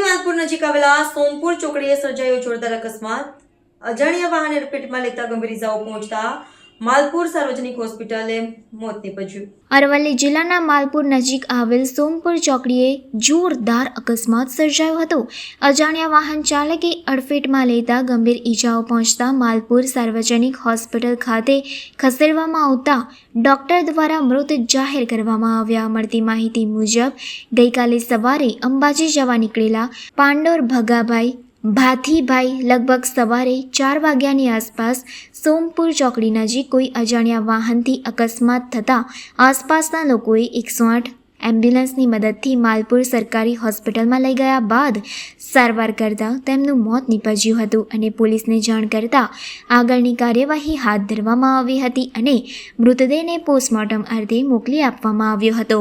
માલપુર નજીક આવેલા સોમપુર ચોકડીએ સર્જાયો જોરદાર અકસ્માત. અજાણ્યા વાહને રપેટમાં લેતા ગંભીર ઇજાઓ પહોંચતા માલપુર સાર્વજનિક હોસ્પિટલે મોત નીપજ્યું. અરવલ્લી જિલ્લાના માલપુર નજીક આવેલ સોમપુર ચોકડીએ જોરદાર અકસ્માત સર્જાયો હતો. અજાણ્યા વાહન ચાલકે અડફેટમાં લેતા ગંભીર ઈજાઓ પહોંચતા માલપુર સાર્વજનિક હોસ્પિટલ ખાતે ખસેડવામાં આવતા ડોક્ટર દ્વારા મૃત જાહેર કરવામાં આવ્યા. મળતી માહિતી મુજબ, ગઈકાલે સવારે અંબાજી જવા નીકળેલા પાંડોર ભગાભાઈ ભાથીભાઈ લગભગ સવારે ચાર વાગ્યાની આસપાસ સોમપુર ચોકડી નજીક કોઈ અજાણ્યા વાહનથી અકસ્માત થતાં આસપાસના લોકોએ એકસો આઠ એમ્બ્યુલન્સની મદદથી માલપુર સરકારી હોસ્પિટલમાં લઈ ગયા બાદ સારવાર કરતાં તેમનું મોત નીપજ્યું હતું અને પોલીસને જાણ કરતાં આગળની કાર્યવાહી હાથ ધરવામાં આવી હતી અને મૃતદેહને પોસ્ટમોર્ટમ અર્થે મોકલી આપવામાં આવ્યો હતો.